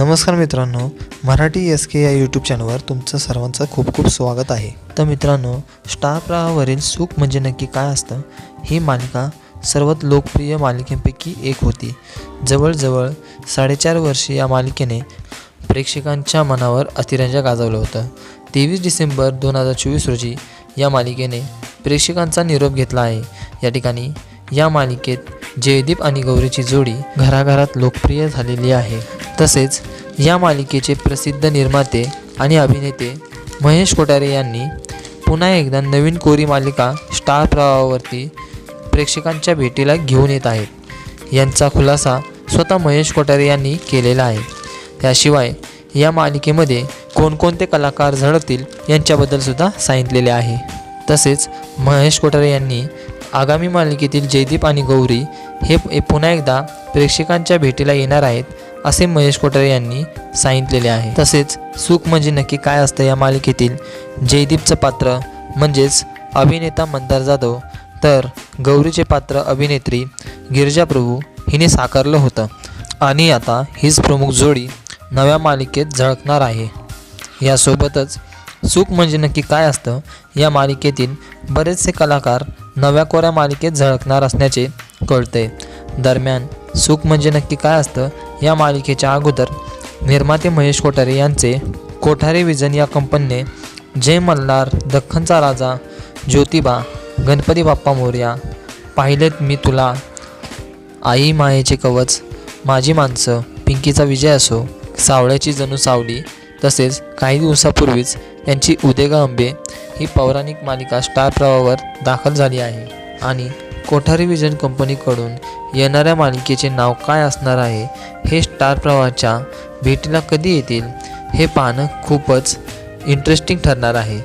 नमस्कार मित्रांनो मराठी एस के या यूट्यूब चॅनलवर तुमचं सर्वांचं खूप खूप स्वागत आहे. तर मित्रांनो स्टार प्रवाहावरील सुख म्हणजे नक्की काय असतं? ही मालिका सर्वात लोकप्रिय मालिकेपैकी एक होती. जवळजवळ साडेचार वर्षे या मालिकेने प्रेक्षकांच्या मनावर अतिरंजा गाजवलं होतं. तेवीस डिसेंबर दोन हजार चोवीस रोजी या मालिकेने प्रेक्षकांचा निरोप घेतला आहे. या ठिकाणी या मालिकेत जयदीप आणि गौरीची जोडी घराघरात लोकप्रिय झालेली आहे. तसेच या मालिकेचे प्रसिद्ध निर्माते आणि अभिनेते महेश कोठारे यांनी पुन्हा एकदा नवीन कोरी मालिका स्टार प्रवाहावरती प्रेक्षकांच्या भेटीला घेऊन येत आहेत. यांचा खुलासा स्वतः महेश कोठारे यांनी केलेला आहे. त्याशिवाय या मालिकेमध्ये कोणकोणते कलाकार झळतील यांच्याबद्दल सुद्धा सांगितलेले आहे. तसेच महेश कोठारे यांनी आगामी मालिकेतील जयदीप आणि गौरी हे पुन्हा एकदा प्रेक्षकांच्या भेटीला येणार आहेत असे महेश कोठारे यांनी सांगितलेले आहे. तसेच सुख म्हणजे नक्की काय असतं या मालिकेतील जयदीपचं पात्र म्हणजेच अभिनेता मंदार जाधव तर गौरीचे पात्र अभिनेत्री गिरिजा प्रभू हिने साकारलं होतं. आणि आता हीच प्रमुख जोडी नव्या मालिकेत झळकणार आहे. यासोबतच सुख म्हणजे नक्की काय असतं या मालिकेतील बरेचसे कलाकार नव्या कोऱ्या मालिकेत झळकणार असण्याचे कळते दरम्यान सुख म्हणजे नक्की काय असतं? या मालिकेच्या अगोदर निर्माते महेश कोठारे यांचे कोठारे विजन या कंपनीने जय मल्हार दख्खनचा राजा ज्योतिबा गणपती बाप्पा मोर्या पाहिलेत मी तुला. आई मायेचे कवच माझी माणसं पिंकीचा विजय असो सावळ्याची जणू सावली तसेच काही दिवसापूर्वीच त्यांची उदेगा अंबे ही पौराणिक मालिका स्टार प्रवावर दाखल झाली आहे. आणि कोठारी विजन कंपनीकडून येणाऱ्या मालिकेचे नाव काय असणार आहे हे स्टार प्रवाहाच्या भेटीला कधी येतील हे पाहणं खूपच इंटरेस्टिंग ठरणार आहे.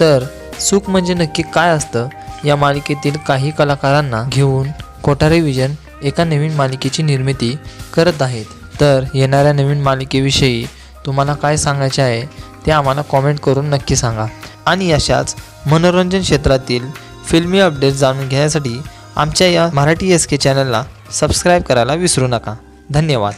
तर सुख म्हणजे नक्की काय असतं या मालिकेतील काही कलाकारांना घेऊन कोठारी विजन एका नवीन मालिकेची निर्मिती करत आहेत. तर येणाऱ्या नवीन मालिकेविषयी तुम्हाला काय सांगायचे आहे ते आम्हाला कॉमेंट करून नक्की सांगा. आणि अशाच मनोरंजन क्षेत्रातील फिल्मी अपडेट्स जाणून घेण्यासाठी आमच्या या मराठी एस के चॅनलला सबस्क्राईब करायला विसरू नका. धन्यवाद.